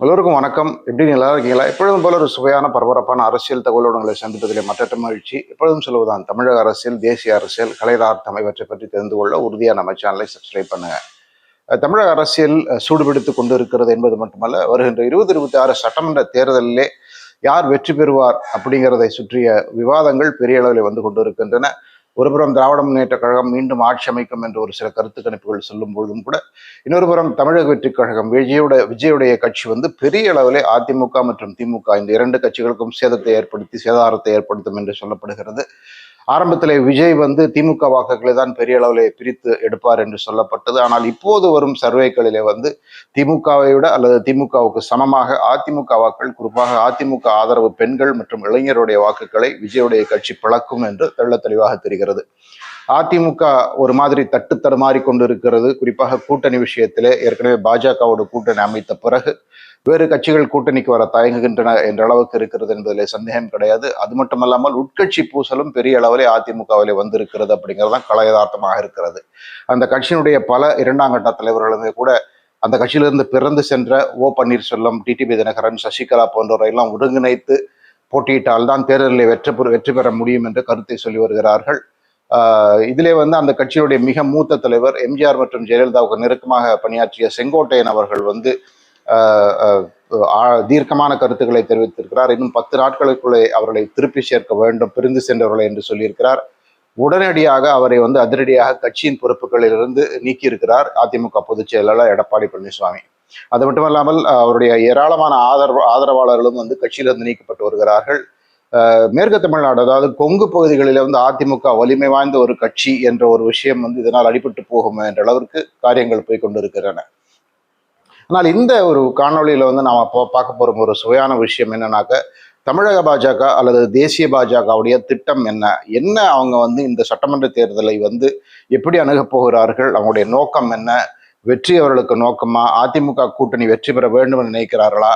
எல்லோருக்கும் வணக்கம். எப்படி நல்லா இருக்கீங்களா? எப்பொழுதும் போல ஒரு சுவையான பரபரப்பான அரசியல் தகவலோடு உங்களை சந்திப்பதிலே மற்ற மகிழ்ச்சி. எப்பொழுதும் சொல்வதுதான் தமிழக அரசியல் தேசிய அரசியல் கலைதார்த்தம் இவற்றை பற்றி தெரிந்து கொள்ள உறுதியாக நம்ம சேனலை சப்ஸ்கிரைப் பண்ணுங்க. தமிழக அரசியல் சூடுபிடித்து கொண்டு இருக்கிறது என்பது மட்டுமல்ல வருகின்ற இருபது இருபத்தி ஆறு சட்டமன்ற தேர்தலிலே யார் வெற்றி பெறுவார் அப்படிங்கிறதை சுற்றிய விவாதங்கள் பெரிய அளவில் வந்து கொண்டு இருக்கின்றன ஒருபுறம் திராவிட முன்னேற்ற கழகம் மீண்டும் ஆட்சி அமைக்கும் என்று ஒரு சில கருத்து கணிப்புகள் சொல்லும் பொழுதும் கூட இன்னொரு புறம் தமிழக வெற்றிக் கழகம் விஜயோட விஜயுடைய கட்சி வந்து பெரிய அளவிலே அதிமுக மற்றும் திமுக இந்த இரண்டு கட்சிகளுக்கும் சேதத்தை ஏற்படுத்தி சேதாரத்தை ஏற்படுத்தும் என்று சொல்லப்படுகிறது. ஆரம்பத்தில் விஜய் வந்து திமுக வாக்குகளை தான் பெரிய அளவிலே பிரித்து எடுப்பார் என்று சொல்லப்பட்டது. ஆனால் இப்போது வரும் சர்வேக்களிலே வந்து திமுகவை விட அல்லது திமுகவுக்கு சமமாக அதிமுக வாக்குகள் குறிப்பாக அதிமுக ஆதரவு பெண்கள் மற்றும் இளைஞருடைய வாக்குகளை விஜயுடைய கட்சி பிளக்கும் என்று தெள்ள தெளிவாக தெரிகிறது. அதிமுக ஒரு மாதிரி தட்டு தடுமாறி கொண்டு இருக்கிறது குறிப்பாக கூட்டணி விஷயத்தில் ஏற்கனவே பாஜகவோட கூட்டணி அமைத்த பிறகு வேறு கட்சிகள் கூட்டணிக்கு வர தயங்குகின்றன என்ற அளவுக்கு இருக்கிறது என்பதில் சந்தேகம் கிடையாது. அது மட்டுமல்லாமல் உட்கட்சி பூசலும் பெரிய அளவிலே அதிமுகவிலே வந்திருக்கிறது அப்படிங்கிறது தான் கலையதார்த்தமாக இருக்கிறது. அந்த கட்சியினுடைய பல இரண்டாம் கட்ட தலைவர்களுமே கூட அந்த கட்சியிலிருந்து பிறந்து சென்ற ஓ பன்னீர்செல்வம் டிடிபி தினகரன் சசிகலா போன்றவரை எல்லாம் ஒருங்கிணைத்து போட்டியிட்டால் தான் தேர்தலில் வெற்றி பெற வெற்றி பெற முடியும் என்று கருத்தை சொல்லி வருகிறார்கள். இதிலே வந்து அந்த கட்சியினுடைய மிக மூத்த தலைவர் எம்ஜிஆர் மற்றும் ஜெயலலிதாவுக்கு நெருக்கமாக பணியாற்றிய செங்கோட்டையன் அவர்கள் வந்து தீர்க்கமான கருத்துக்களை தெரிவித்திருக்கிறார். இன்னும் பத்து நாட்களுக்குள்ளே அவர்களை திருப்பி சேர்க்க வேண்டும் பிரிந்து சென்றவர்களை என்று சொல்லியிருக்கிறார். உடனடியாக அவரை வந்து அதிரடியாக கட்சியின் பொறுப்புகளிலிருந்து நீக்கியிருக்கிறார் அதிமுக பொதுச் செயலாளர் எடப்பாடி பழனிசாமி. அது மட்டுமல்லாமல் அவருடைய ஏராளமான ஆதரவு ஆதரவாளர்களும் வந்து கட்சியிலிருந்து நீக்கப்பட்டு வருகிறார்கள். மேற்கு தமிழ்நாடு அதாவது கொங்கு பகுதிகளில் வந்து அதிமுக வலிமை வாய்ந்த ஒரு கட்சி என்ற ஒரு விஷயம் வந்து இதனால் அடிபட்டு போகும் என்ற அளவிற்கு காரியங்கள் போய் கொண்டிருக்கின்றன. ஆனால் இந்த ஒரு காணொலியில் வந்து நாம் பார்க்க போகிற ஒரு சுவையான விஷயம் என்னன்னாக்க தமிழக பாஜக அல்லது தேசிய பாஜகவுடைய திட்டம் என்ன? என்ன அவங்க வந்து இந்த சட்டமன்ற தேர்தலை வந்து எப்படி அணுகப் போகிறார்கள்? அவங்களுடைய நோக்கம் என்ன? வெற்றி அவர்களுக்கு நோக்கமா? அதிமுக கூட்டணி வெற்றி பெற வேண்டும் என்று நினைக்கிறார்களா?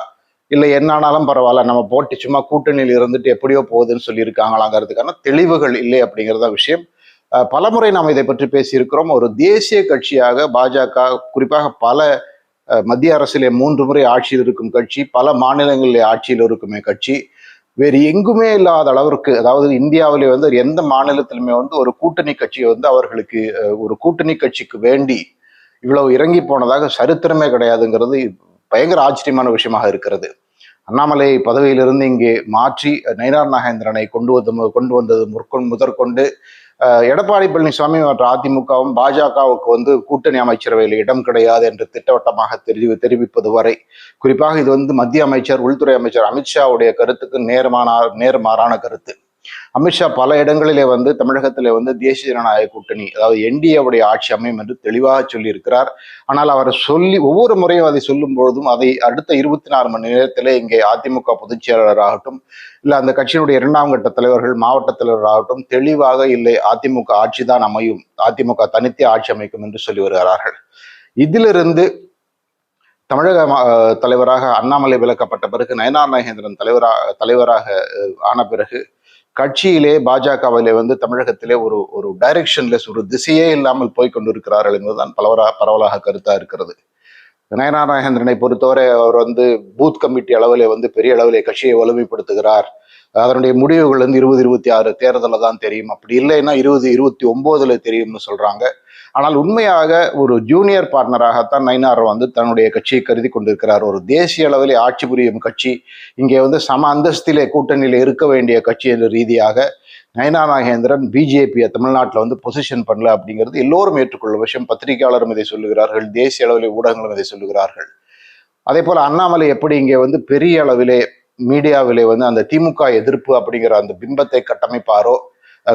இல்லை என்னானாலும் பரவாயில்ல நம்ம போட்டி சும்மா கூட்டணியில் இருந்துட்டு எப்படியோ போகுதுன்னு சொல்லியிருக்காங்களாங்கிறதுக்கான தெளிவுகள் இல்லை அப்படிங்கிறத விஷயம். பலமுறை நாம் இதை பற்றி பேசியிருக்கிறோம். ஒரு தேசிய கட்சியாக பாஜக குறிப்பாக பல மத்திய அரசிலே மூன்று முறை ஆட்சியில் இருக்கும் கட்சி பல மாநிலங்களிலே ஆட்சியில் இருக்குமே கட்சி வேறு எங்குமே இல்லாத அளவிற்கு அதாவது இந்தியாவிலே வந்து எந்த மாநிலத்திலுமே வந்து ஒரு கூட்டணி கட்சி வந்து அவர்களுக்கு ஒரு கூட்டணி கட்சிக்கு வேண்டி இவ்வளவு இறங்கி போனதாக சரித்திரமே கிடையாதுங்கிறது பயங்கர ஆச்சரியமான விஷயமாக இருக்கிறது. அண்ணாமலை பதவியிலிருந்து இங்கே மாற்றி நயினார் நாகேந்திரனை கொண்டு வந்து கொண்டு வந்தது முற்கொண்டு முதற்கொண்டு எடப்பாடி பழனிசாமி மற்றும் அதிமுகவும் பாஜகவுக்கு வந்து கூட்டணி அமைச்சரவையில் இடம் கிடையாது என்று திட்டவட்டமாக தெரிவி தெரிவிப்பது வரை. குறிப்பாக இது வந்து மத்திய அமைச்சர் உள்துறை அமைச்சர் அமித்ஷாவுடைய கருத்துக்கு நேர்மான நேர்மாறான கருத்து. அமித்ஷா பல இடங்களிலே வந்து தமிழகத்திலே வந்து தேசிய ஜனநாயக கூட்டணி அதாவது என்டிஏவுடைய ஆட்சி அமையும் என்று தெளிவாக சொல்லியிருக்கிறார். ஆனால் அவர் சொல்லி ஒவ்வொரு முறையும் அதை சொல்லும் பொழுதும் அதை அடுத்த இருபத்தி நாலு மணி நேரத்திலே இங்கே அதிமுக பொதுச் செயலாளராகட்டும் இல்லை அந்த கட்சியினுடைய இரண்டாம் கட்ட தலைவர்கள் மாவட்ட தலைவராகட்டும் தெளிவாக இல்லை அதிமுக ஆட்சி தான் அமையும் அதிமுக தனித்தே ஆட்சி அமைக்கும் என்று சொல்லி வருகிறார்கள். இதிலிருந்து தமிழக தலைவராக அண்ணாமலை விளக்கப்பட்ட பிறகு நயனார் நாகேந்திரன் தலைவராக தலைவராக ஆன பிறகு கட்சியிலே பாஜகவிலே வந்து தமிழகத்திலே ஒரு ஒரு டைரக்ஷன்லெஸ் ஒரு திசையே இல்லாமல் போய் கொண்டிருக்கிறார்கள் என்பதுதான் பலவராக பரவலாக கருத்தாக இருக்கிறது. நயனார் பொறுத்தவரை அவர் வந்து பூத் கமிட்டி அளவிலே வந்து பெரிய அளவிலே கட்சியை வலிமைப்படுத்துகிறார். அதனுடைய முடிவுகள் வந்து இருபது இருபத்தி ஆறு தேர்தலில் தான் தெரியும். அப்படி இல்லைன்னா இருபது இருபத்தி ஒம்போதுல தெரியும்னு சொல்றாங்க. ஆனால் உண்மையாக ஒரு ஜூனியர் பார்ட்னராகத்தான் நயினார் வந்து தன்னுடைய கட்சியை கருதி கொண்டிருக்கிறார். ஒரு தேசிய அளவிலே ஆட்சி புரியும் கட்சி இங்கே வந்து சம அந்தஸ்திலே கூட்டணியில் இருக்க வேண்டிய கட்சி என்ற ரீதியாக நயனா நாகேந்திரன் பிஜேபியை தமிழ்நாட்டில் வந்து பொசிஷன் பண்ணல அப்படிங்கிறது எல்லோரும் ஏற்றுக்கொள்ள விஷயம். பத்திரிகையாளரும் இதை சொல்லுகிறார்கள் தேசிய அளவிலே ஊடகங்களும் இதை சொல்லுகிறார்கள். அதே போல் அண்ணாமலை எப்படி இங்கே வந்து பெரிய அளவிலே மீடியாவிலே வந்து அந்த திமுக எதிர்ப்பு அப்படிங்கிற அந்த பிம்பத்தை கட்டமைப்பாரோ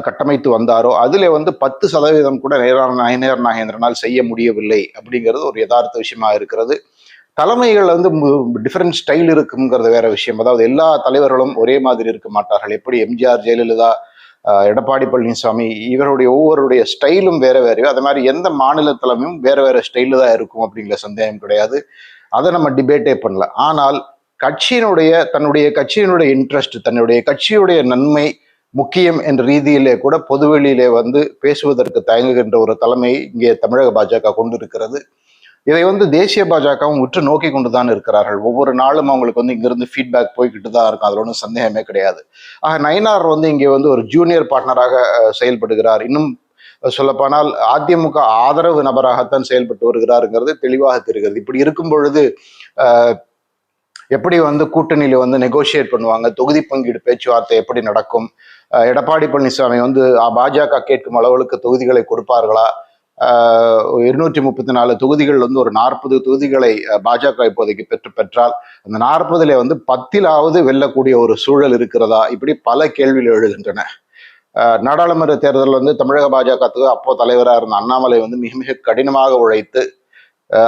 கட்டமைத்து வந்தாரோ அதில் வந்து பத்து சதவீதம் கூட நேரான நயனர் நாகேந்திரனால் செய்ய முடியவில்லை அப்படிங்கிறது ஒரு யதார்த்த விஷயமா இருக்கிறது. தலைமைகள் வந்து டிஃப்ரெண்ட் ஸ்டைல் இருக்குங்கிறது வேற விஷயம். அதாவது எல்லா தலைவர்களும் ஒரே மாதிரி இருக்க மாட்டார்கள். எப்படி எம்ஜிஆர் ஜெயலலிதா எடப்பாடி பழனிசாமி இவருடைய ஒவ்வொருடைய ஸ்டைலும் வேற வேறையோ அது மாதிரி எந்த மாநில தலைமையும் வேற வேற ஸ்டைலு தான் இருக்கும் அப்படிங்கிற சந்தேகம் கிடையாது. அதை நம்ம டிபேட்டே பண்ணல ஆனால் கட்சியினுடைய தன்னுடைய கட்சியினுடைய இன்ட்ரெஸ்ட் தன்னுடைய கட்சியுடைய நன்மை முக்கியம் என்ற ரீதியிலே கூட பொதுவெளியிலே வந்து பேசுவதற்கு தயங்குகின்ற ஒரு தலைமை இங்கே தமிழக பாஜக கொண்டிருக்கிறது. இதை வந்து தேசிய பாஜகவும் உற்று நோக்கி கொண்டு தான் இருக்கிறார்கள். ஒவ்வொரு நாளும் அவங்களுக்கு வந்து இங்கிருந்து ஃபீட்பேக் போய்கிட்டு தான் இருக்கும். அதில் ஒன்றும் சந்தேகமே கிடையாது. ஆக நயினார் வந்து இங்கே வந்து ஒரு ஜூனியர் பார்ட்னராக செயல்படுகிறார். இன்னும் சொல்லப்போனால் அதிமுக ஆதரவு நபராகத்தான் செயல்பட்டு வருகிறாருங்கிறது தெளிவாக தெரிகிறது. இப்படி இருக்கும் பொழுது எப்படி வந்து கூட்டணியில வந்து நெகோசியேட் பண்ணுவாங்க? தொகுதி பங்கீடு பேச்சுவார்த்தை எப்படி நடக்கும்? எடப்பாடி பழனிசாமி வந்து பாஜக கேட்கும் அளவுக்கு தொகுதிகளை கொடுப்பார்களா? இருநூற்றி முப்பத்தி நாலு தொகுதிகள் வந்து ஒரு நாற்பது தொகுதிகளை பாஜக இப்போதைக்கு பெற்று பெற்றால் அந்த நாற்பதுல வந்து பத்திலாவது வெல்லக்கூடிய ஒரு சூழல் இருக்கிறதா? இப்படி பல கேள்விகள் எழுகின்றன. நாடாளுமன்ற தேர்தலில் வந்து தமிழக பாஜகத்துக்கு அப்போ தலைவராக இருந்த அண்ணாமலை வந்து மிக மிக கடினமாக உழைத்து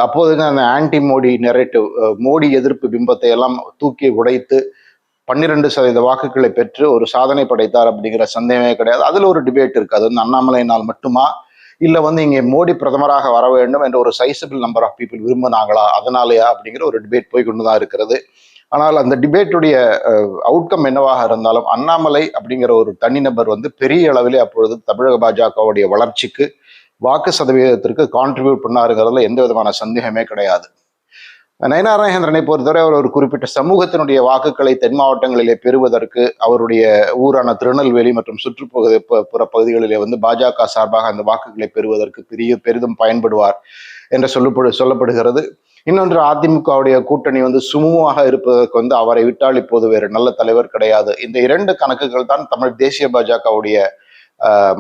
அப்போதுங்க அந்த ஆன்டி மோடி நெரேட்டிவ் மோடி எதிர்ப்பு பிம்பத்தை எல்லாம் தூக்கி உடைத்து பன்னிரண்டு சதவீத வாக்குகளை பெற்று ஒரு சாதனை படைத்தார் அப்படிங்கிற சந்தேகமே கிடையாது. அதுல ஒரு டிபேட் இருக்கு. அது வந்து அண்ணாமலையினால் மட்டுமா? இல்ல வந்து இங்கே மோடி பிரதமராக வர வேண்டும் என்ற ஒரு சைசபிள் நம்பர் ஆஃப் பீப்புள் விரும்பினாங்களா? அதனாலயா? அப்படிங்கிற ஒரு டிபேட் போய் தான் இருக்கிறது. ஆனால் அந்த டிபேட்டுடைய அவுட்கம் என்னவாக இருந்தாலும் அண்ணாமலை அப்படிங்கிற ஒரு தனிநபர் வந்து பெரிய அளவிலே அப்பொழுது தமிழக பாஜகவுடைய வளர்ச்சிக்கு வாக்கு சதவீதத்திற்கு கான்ட்ரிபியூட் பண்ணாருங்கிறதுல எந்த விதமான சந்தேகமே கிடையாது. நயனாரநாயகேந்திரனை பொறுத்தவரை அவர் ஒரு குறிப்பிட்ட சமூகத்தினுடைய வாக்குகளை தென் மாவட்டங்களிலே பெறுவதற்கு அவருடைய ஊரான திருநெல்வேலி மற்றும் சுற்றுப்பகுதி புற பகுதிகளிலே வந்து பாஜக சார்பாக அந்த வாக்குகளை பெறுவதற்கு பெரிய பெரிதும் பயன்படுவார் என்று சொல்லப்படு சொல்லப்படுகிறது. இன்னொன்று அதிமுகவுடைய கூட்டணி வந்து சுமூகமாக இருப்பதற்கு வந்து அவரை விட்டால் இப்போது வேறு நல்ல தலைவர் கிடையாது. இந்த இரண்டு கணக்குகள் தான் தமிழ் தேசிய பாஜகவுடைய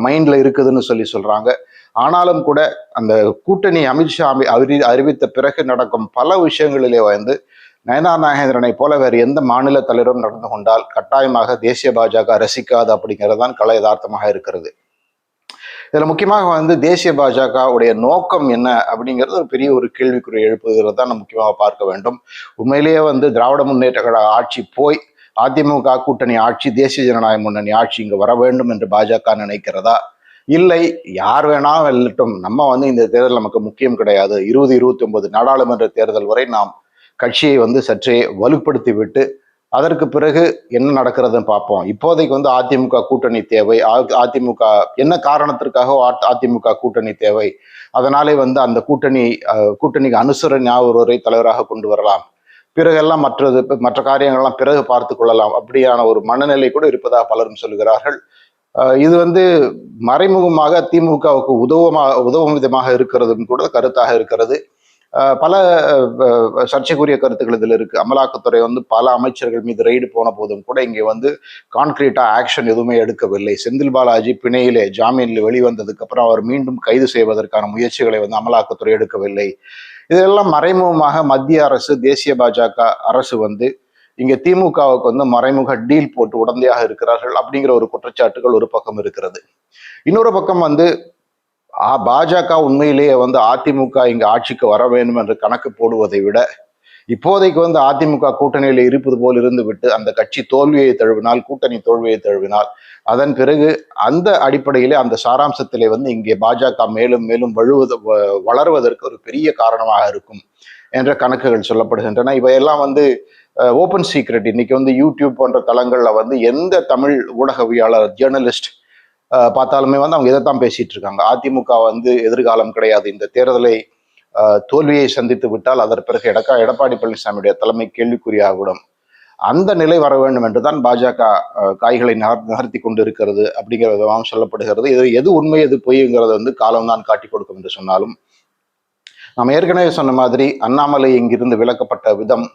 மைண்ட்ல இருக்குதுன்னு சொல்லி சொல்றாங்க. ஆனாலும் கூட அந்த கூட்டணி அமித்ஷா அறி அறிவித்த பிறகு நடக்கும் பல விஷயங்களிலே வந்து நயனார் நாகேந்திரனை போல வேறு எந்த மாநில தலைவரும் நடந்து கொண்டால் கட்டாயமாக தேசிய பாஜக ரசிக்காது அப்படிங்கிறது தான் கலை யதார்த்தமாக இருக்கிறது. இதில் முக்கியமாக வந்து தேசிய பாஜக உடைய நோக்கம் என்ன அப்படிங்கிறது ஒரு பெரிய ஒரு கேள்விக்குறி எழுப்புகிறது தான் நம்ம முக்கியமாக பார்க்க வேண்டும். உண்மையிலேயே வந்து திராவிட முன்னேற்ற கழக ஆட்சி போய் அதிமுக கூட்டணி ஆட்சி தேசிய ஜனநாயக முன்னணி ஆட்சி இங்கு வர வேண்டும் என்று பாஜக நினைக்கிறதா? இல்லை யார் வேணா வெல்லட்டும் நம்ம வந்து இந்த தேர்தல் நமக்கு முக்கியம் கிடையாது. இருபது இருபத்தி ஒன்பது நாடாளுமன்ற தேர்தல் வரை நாம் கட்சியை வந்து சற்றே வலுப்படுத்தி விட்டு அதற்கு பிறகு என்ன நடக்கிறதுன்னு பார்ப்போம். இப்போதைக்கு வந்து அதிமுக கூட்டணி தேவை. அதிமுக என்ன காரணத்திற்காக அதிமுக கூட்டணி தேவை. அதனாலே வந்து அந்த கூட்டணி அஹ், கூட்டணிக்கு அனுசரணை ஒருவரை தலைவராக கொண்டு வரலாம். பிறகெல்லாம் மற்றது மற்ற காரியங்கள்லாம் பிறகு பார்த்து கொள்ளலாம். அப்படியான ஒரு மனநிலை கூட இருப்பதாக பலரும் சொல்கிறார்கள் இது வந்து மறைமுகமாக திமுகவுக்கு உதவமாக உதவும் விதமாக இருக்கிறதுன்னு கூட கருத்தாக இருக்கிறது. பல சர்ச்சைக்குரிய கருத்துக்கள் இதில் இருக்குது அமலாக்கத்துறை வந்து பல அமைச்சர்கள் மீது ரெய்டு போன போதும் கூட இங்கே வந்து கான்கிரீட்டாக ஆக்ஷன் எதுவுமே எடுக்கவில்லை. செந்தில் பாலாஜி பிணையிலே ஜாமீனில் வெளிவந்ததுக்கப்புறம் அவர் மீண்டும் கைது செய்வதற்கான முயற்சிகளை வந்து அமலாக்கத்துறை எடுக்கவில்லை. இதெல்லாம் மறைமுகமாக மத்திய அரசு தேசிய பாஜக அரசு வந்து இங்க திமுகவுக்கு வந்து மறைமுக டீல் போட்டு உடந்தையாக இருக்கிறார்கள் அப்படிங்கிற ஒரு குற்றச்சாட்டுகள் ஒரு பக்கம் இருக்கிறது. இன்னொரு பக்கம் வந்து பாஜக உண்மையிலேயே வந்து அதிமுக இங்க ஆட்சிக்கு வர வேண்டும் என்று கணக்கு போடுவதை விட இப்போதைக்கு வந்து அதிமுக கூட்டணியில் இருப்பது போல் இருந்து விட்டு அந்த கட்சி தோல்வியை தழுவினால் கூட்டணி தோல்வியை தழுவினால் அதன் பிறகு அந்த அடிப்படையிலே அந்த சாராம்சத்திலே வந்து இங்கே பாஜக மேலும் மேலும் வழுவது வ- வளர்வதற்கு ஒரு பெரிய காரணமாக இருக்கும் என்ற கணக்குகள் சொல்லப்படுகின்றன. இவையெல்லாம் வந்து ஓப்பன் சீக்ரெட் இன்னைக்கு வந்து யூடியூப் போன்ற தளங்களில் வந்து எந்த தமிழ் ஊடகவியாளர் ஜேர்னலிஸ்ட் பார்த்தாலுமே வந்து அவங்க இதைத்தான் பேசிட்டு இருக்காங்க. அதிமுக வந்து எதிர்காலம் கிடையாது. இந்த தேர்தலை தோல்வியை சந்தித்து விட்டால் அதற்கு பிறகு எடக்கா எடப்பாடி பழனிசாமியுடைய தலைமை கேள்விக்குறியாகிவிடும் அந்த நிலை வர வேண்டும் என்றுதான் பாஜக அஹ், காய்களை நகர் நகர்த்தி கொண்டு இருக்கிறது அப்படிங்கிற விதமாக சொல்லப்படுகிறது. இது எது உண்மை எது பொய்ங்கிறத வந்து காலம்தான் காட்டி கொடுக்கும் என்று சொன்னாலும் நாம் ஏற்கனவே சொன்ன மாதிரி அண்ணாமலை இங்கிருந்து விலக்கப்பட்ட விதம்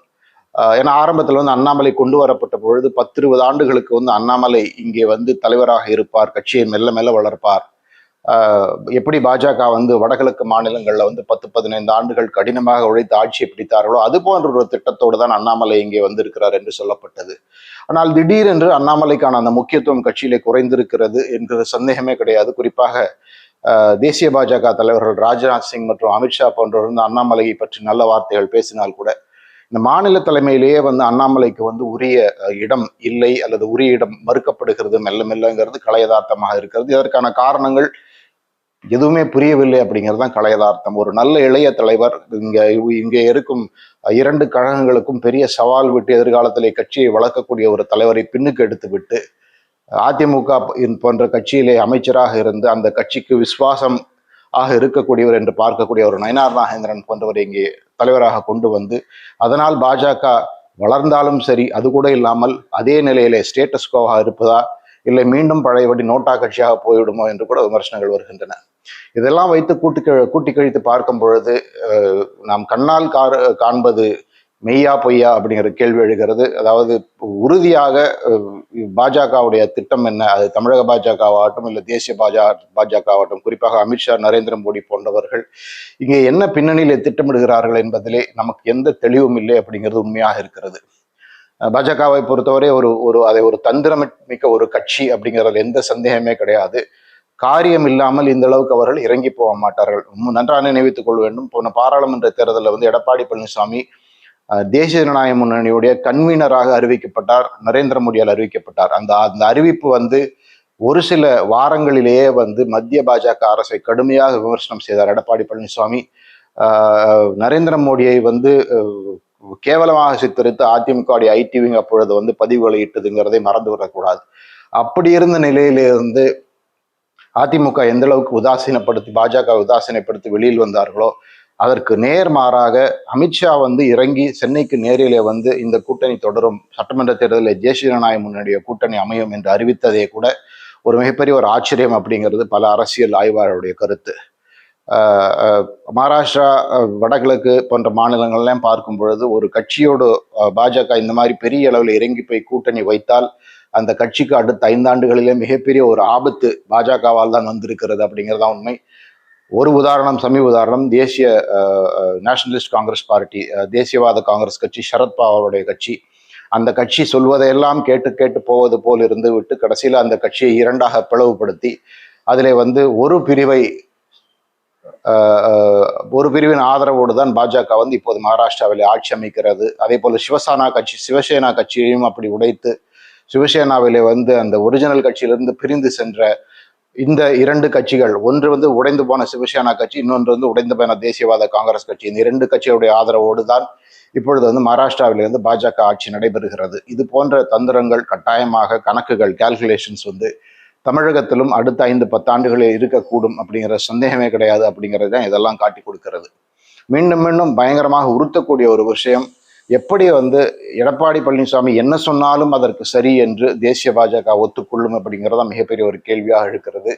ஏன்னா ஆரம்பத்தில் வந்து அண்ணாமலை கொண்டு வரப்பட்ட பொழுது பத்து இருபது ஆண்டுகளுக்கு வந்து அண்ணாமலை இங்கே வந்து தலைவராக இருப்பார் கட்சியை மெல்ல மெல்ல வளர்ப்பார். எப்படி பாஜக வந்து வடகிழக்கு மாநிலங்களில் வந்து பத்து பதினைந்து ஆண்டுகள் கடினமாக உழைத்து ஆட்சியை பிடித்தார்களோ அது போன்ற ஒரு திட்டத்தோடு தான் அண்ணாமலை இங்கே வந்திருக்கிறார் என்று சொல்லப்பட்டது. ஆனால் திடீரென்று அண்ணாமலைக்கான அந்த முக்கியத்துவம் கட்சியிலே குறைந்திருக்கிறது என்கிற சந்தேகமே கிடையாது. குறிப்பாக தேசிய பாஜக தலைவர்கள் ராஜ்நாத் சிங் மற்றும் அமித்ஷா போன்றவர் வந்து அண்ணாமலையை பற்றி நல்ல வார்த்தைகள் பேசினால் கூட இந்த மாநில தலைமையிலேயே வந்து அண்ணாமலைக்கு வந்து உரிய இடம் இல்லை அல்லது உரிய இடம் மறுக்கப்படுகிறது மெல்ல மெல்லங்கிறது கலையதார்த்தமாக இருக்கிறது. இதற்கான காரணங்கள் எதுவுமே புரியவில்லை அப்படிங்கிறது தான் கலையதார்த்தம். ஒரு நல்ல இளைய தலைவர் இங்கே இங்கே இருக்கும் இரண்டு கழகங்களுக்கும் பெரிய சவால் விட்டு எதிர்காலத்திலே கட்சியை வளர்க்கக்கூடிய ஒரு தலைவரை பின்னுக்கு எடுத்து விட்டு அதிமுக போன்ற கட்சியிலே அமைச்சராக இருந்து அந்த கட்சிக்கு விசுவாசம் ஆக இருக்கக்கூடியவர் என்று பார்க்கக்கூடிய ஒரு நயனார் நாகேந்திரன் போன்றவர் இங்கே தலைவராக கொண்டு வந்து அதனால் பாஜக வளர்ந்தாலும் சரி அது கூட இல்லாமல் அதே நிலையிலே ஸ்டேட்டஸ் கோவாக இருப்பதா இல்லை மீண்டும் பழையபடி நோட்டா கட்சியாக போய்விடுமோ என்று கூட விமர்சனங்கள் வருகின்றன. இதெல்லாம் வைத்து கூட்டி கூட்டி கழித்து பார்க்கும் பொழுது நாம் கண்ணால் கார் காண்பது மெய்யா பொய்யா அப்படிங்கிற கேள்வி எழுகிறது. அதாவது உறுதியாக பாஜகவுடைய திட்டம் என்ன? அது தமிழக பாஜகவாகட்டும் இல்லை தேசிய பாஜக பாஜகவாகட்டும் குறிப்பாக அமித்ஷா நரேந்திர மோடி போன்றவர்கள் இங்கே என்ன பின்னணியில் திட்டமிடுகிறார்கள் என்பதிலே நமக்கு எந்த தெளிவும் இல்லை அப்படிங்கிறது உண்மையாக இருக்கிறது. பாஜகவை பொறுத்தவரை ஒரு ஒரு அதை ஒரு தந்திரமிக்க ஒரு கட்சி அப்படிங்கிறது எந்த சந்தேகமே கிடையாது. காரியம் இல்லாமல் இந்த அளவுக்கு அவர்கள் இறங்கி போக மாட்டார்கள். நன்றாக நினைவித்துக் கொள்ள வேண்டும். போன பாராளுமன்ற தேர்தலில் வந்து எடப்பாடி பழனிசாமி தேசிய ஜனநாயக முன்னணியுடைய கன்வீனராக அறிவிக்கப்பட்டார் நரேந்திர மோடியால் அறிவிக்கப்பட்டார். அந்த அந்த அறிவிப்பு வந்து ஒரு சில வாரங்களிலேயே வந்து மத்திய பாஜக அரசை கடுமையாக விமர்சனம் செய்தார். எடப்பாடி பழனிசாமி நரேந்திர மோடியை வந்து கேவலமாக சித்தரித்து அதிமுக ஐடிவிங் அப்பொழுது வந்து பதிவு வெளியிட்டதுங்கிறதை மறந்து விடக்கூடாது. அப்படி இருந்த நிலையிலிருந்து அதிமுக எந்த அளவுக்கு உதாசீனப்படுத்தி பாஜக உதாசீனப்படுத்தி வெளியில் வந்தார்களோ அதற்கு நேர்மாறாக அமித்ஷா வந்து இறங்கி சென்னைக்கு நேரிலே வந்து இந்த கூட்டணி தொடரும். சட்டமன்ற தேர்தலில் தேசிய ஜனநாயக கூட்டணி அமையும் என்று அறிவித்ததே கூட ஒரு மிகப்பெரிய ஒரு ஆச்சரியம் அப்படிங்கிறது பல அரசியல் ஆய்வாளருடைய கருத்து. மகாராஷ்டிரா வடகிழக்கு போன்ற மாநிலங்கள்லாம் பார்க்கும் பொழுது ஒரு கட்சியோடு பாஜக இந்த மாதிரி பெரிய அளவில் இறங்கி போய் கூட்டணி வைத்தால் அந்த கட்சிக்கு அடுத்த ஐந்தாண்டுகளிலே மிகப்பெரிய ஒரு ஆபத்து பாஜகவால் தான் வந்திருக்கிறது அப்படிங்கிறதான் உண்மை. ஒரு உதாரணம் சமீப உதாரணம் தேசிய நேஷனலிஸ்ட் காங்கிரஸ் பார்ட்டி தேசியவாத காங்கிரஸ் கட்சி சரத்பவாருடைய கட்சி. அந்த கட்சி சொல்வதையெல்லாம் கேட்டு கேட்டு போவது போல் இருந்து விட்டு கடைசியில் அந்த கட்சியை இரண்டாக பிளவுபடுத்தி அதில் வந்து ஒரு பிரிவை ஒரு பிரிவின் ஆதரவோடு தான் பாஜக வந்து இப்போது மகாராஷ்டிராவில் ஆட்சி அமைக்கிறது. அதே போல் சிவசேனா கட்சி சிவசேனா கட்சியையும் அப்படி உடைத்து சிவசேனாவிலே வந்து அந்த ஒரிஜினல் கட்சியிலிருந்து பிரிந்து சென்ற இந்த இரண்டு கட்சிகள் ஒன்று வந்து உடைந்து போன சிவசேனா கட்சி இன்னொன்று வந்து உடைந்து போன தேசியவாத காங்கிரஸ் கட்சி. இந்த இரண்டு கட்சியுடைய ஆதரவோடு தான் இப்பொழுது வந்து மகாராஷ்டிராவிலிருந்து பாஜக ஆட்சி நடைபெறுகிறது. இது போன்ற தந்திரங்கள் கட்டாயமாக கணக்குகள் கால்குலேஷன்ஸ் வந்து தமிழகத்திலும் அடுத்த ஐந்து பத்தாண்டுகளில் இருக்கக்கூடும் அப்படிங்கிற சந்தேகமே கிடையாது அப்படிங்கிறது தான் இதெல்லாம் காட்டி கொடுக்கிறது. மீண்டும் மீண்டும் பயங்கரமாக உறுத்தக்கூடிய ஒரு விஷயம் எப்படி வந்து எடப்பாடி பழனிசாமி என்ன சொன்னாலும் அதற்கு சரி என்று தேசிய பாஜக ஒத்துக்கொள்ளும் அப்படிங்கிறதா மிகப்பெரிய ஒரு கேள்வியாக இருக்கிறது.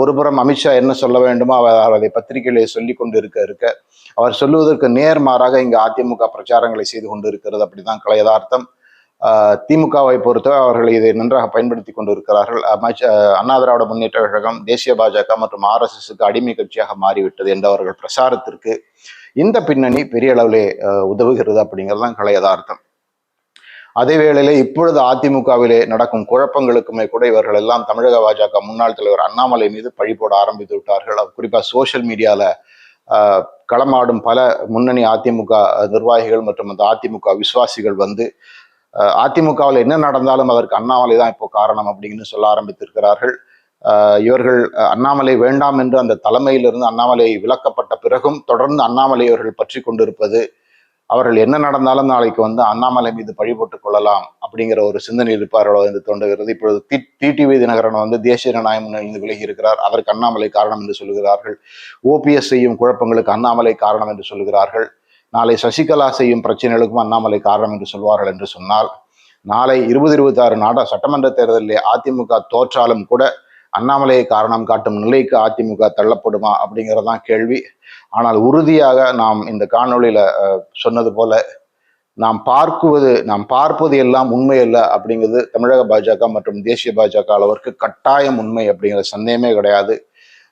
ஒருபுறம் அமித்ஷா என்ன சொல்ல வேண்டுமோ அவர் அதை பத்திரிகைகளை சொல்லி கொண்டு இருக்க இருக்க அவர் சொல்லுவதற்கு நேர்மாறாக இங்கு அதிமுக பிரச்சாரங்களை செய்து கொண்டு இருக்கிறது அப்படிதான் கலையதார்த்தம். திமுகவை பொறுத்தவரை அவர்கள் இதை நன்றாக பயன்படுத்தி கொண்டு இருக்கிறார்கள் அண்ணா திராவிட முன்னேற்ற கழகம் தேசிய பாஜக மற்றும் ஆர்எஸ்எஸ்க்கு அடிமை கட்சியாக மாறிவிட்டது என்ற அவர்கள் பிரசாரத்திற்கு இந்த பின்னணி பெரிய அளவிலே உதவுகிறது அப்படிங்கிறது தான் கலை யதார்த்தம். அதே வேளையில இப்பொழுது அதிமுகவிலே நடக்கும் குழப்பங்களுக்குமே கூட இவர்கள் எல்லாம் தமிழக பாஜக முன்னாள் தலைவர் அண்ணாமலை மீது பழி போட ஆரம்பித்து விட்டார்கள். குறிப்பாக சோசியல் மீடியால களமாடும் பல முன்னணி அதிமுக நிர்வாகிகள் மற்றும் அந்த அதிமுக விசுவாசிகள் வந்து அதிமுகவில் என்ன நடந்தாலும் அதற்கு அண்ணாமலை தான் இப்போ காரணம் அப்படின்னு சொல்ல ஆரம்பித்திருக்கிறார்கள். இவர்கள் அண்ணாமலை வேண்டாம் என்று அந்த தலைமையிலிருந்து அண்ணாமலை விலக்கப்பட்ட பிறகும் தொடர்ந்து அண்ணாமலை அவர்கள் பற்றி கொண்டிருப்பது அவர்கள் என்ன நடந்தாலும் நாளைக்கு வந்து அண்ணாமலை மீது பழி போட்டுக் கொள்ளலாம் அப்படிங்கிற ஒரு சிந்தனை இருப்பார்களோ என்று தோன்றுகிறது. இப்பொழுது தி டிடிவி தினகரன் வந்து தேசிய ஜனநாயகம் விலகி இருக்கிறார். அதற்கு அண்ணாமலை காரணம் என்று சொல்கிறார்கள் ஓபிஎஸ் செய்யும் குழப்பங்களுக்கு அண்ணாமலை காரணம் என்று சொல்கிறார்கள் நாளை சசிகலா செய்யும் பிரச்சனைகளுக்கும் அண்ணாமலை காரணம் என்று சொல்வார்கள் என்று சொன்னால் நாளை இருபது இருபத்தி ஆறு சட்டமன்ற தேர்தலில் அதிமுக தோற்றாலும் கூட அண்ணாமலையை காரணம் காட்டும் நிலைக்கு அதிமுக தள்ளப்படுமா அப்படிங்கிறதான் கேள்வி. ஆனால் உறுதியாக நாம் இந்த காணொளியில் சொன்னது போல நாம் பார்க்குவது நாம் பார்ப்பது எல்லாம் உண்மை அல்ல அப்படிங்கிறது தமிழக பாஜக மற்றும் தேசிய பாஜக அளவிற்கு கட்டாயம் உண்மை அப்படிங்கிற சந்தேகமே கிடையாது.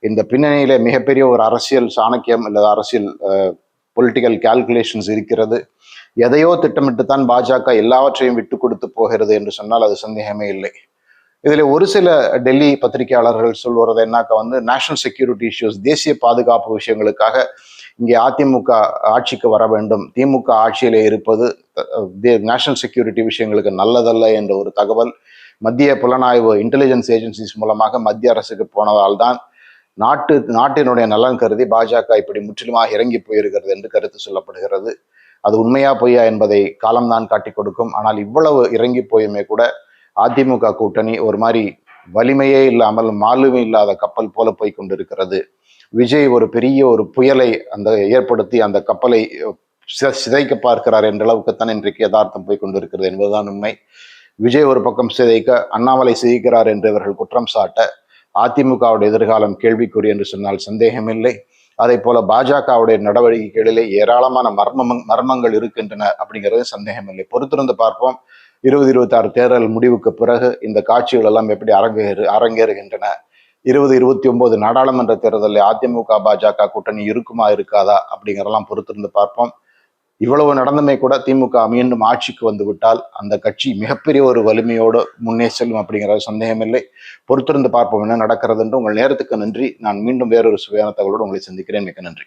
இந்த பின்னணியில மிகப்பெரிய ஒரு அரசியல் சாணக்கியம் அல்லது அரசியல் பொலிட்டிக்கல் கால்குலேஷன்ஸ் இருக்கிறது. எதையோ திட்டமிட்டு தான் பாஜக எல்லாவற்றையும் விட்டு கொடுத்து போகிறது என்று சொன்னால் அது சந்தேகமே இல்லை. இதில் ஒரு சில டெல்லி பத்திரிகையாளர்கள் சொல்வது என்னாக்க வந்து நேஷனல் செக்யூரிட்டி இஷ்யூஸ் தேசிய பாதுகாப்பு விஷயங்களுக்காக இங்கே அதிமுக ஆட்சிக்கு வர வேண்டும். திமுக ஆட்சியிலே இருப்பது நேஷனல் செக்யூரிட்டி விஷயங்களுக்கு நல்லதல்ல என்ற ஒரு தகவல். மத்திய புலனாய்வு இன்டெலிஜென்ஸ் ஏஜென்சிஸ் மூலமாக மத்திய அரசுக்கு போனதால் தான் நாட்டு நாட்டினுடைய நலன் கருதி பாஜக இப்படி முற்றிலுமாக இறங்கி போயிருக்கிறது என்று கருத்து சொல்லப்படுகிறது. அது உண்மையா பொய்யா என்பதை காலம்தான் காட்டி கொடுக்கும். ஆனால் இவ்வளவு இறங்கி போயுமே கூட அதிமுக கூட்டணி ஒரு மாதிரி வலிமையே இல்லாமல் மாலுமே இல்லாத கப்பல் போல போய் கொண்டிருக்கிறது. விஜய் ஒரு பெரிய ஒரு புயலை அந்த ஏற்படுத்தி அந்த கப்பலை சிதைக்க பார்க்கிறார் என்ற அளவுக்குத்தான் இன்றைக்கு யதார்த்தம் போய் கொண்டிருக்கிறது என்பதுதான் உண்மை. விஜய் ஒரு பக்கம் சிதைக்க அண்ணாமலை சிதைக்கிறார் என்று இவர்கள் குற்றம் சாட்ட அதிமுகவுடைய எதிர்காலம் கேள்விக்குறி என்று சொன்னால் சந்தேகமில்லை. அதே போல பாஜகவுடைய நடவடிக்கைகளிலே ஏராளமான மர்மம் மர்மங்கள் இருக்கின்றன அப்படிங்கிறது சந்தேகமில்லை. பொறுத்திருந்து பார்ப்போம். இருபது இருபத்தி ஆறு தேர்தல் முடிவுக்கு பிறகு இந்த காட்சிகள் எல்லாம் எப்படி அரங்கேறு அரங்கேறுகின்றன. இருபது இருபத்தி ஒன்பது நாடாளுமன்ற தேர்தலில் அதிமுக பாஜக கூட்டணி இருக்குமா இருக்காதா அப்படிங்கிறதெல்லாம் பொறுத்திருந்து பார்ப்போம். இவ்வளவு நடந்தமை கூட திமுக மீண்டும் ஆட்சிக்கு வந்துவிட்டால் அந்த கட்சி மிகப்பெரிய ஒரு வலிமையோடு முன்னே செல்லும் அப்படிங்கிறது சந்தேகமில்லை. பொறுத்திருந்து பார்ப்போம் என்ன நடக்கிறது என்று உங்கள் நேரத்துக்கு நன்றி. நான் மீண்டும் வேறொரு சுவையான தகவலோடு உங்களை சந்திக்கிறேன். மிக நன்றி.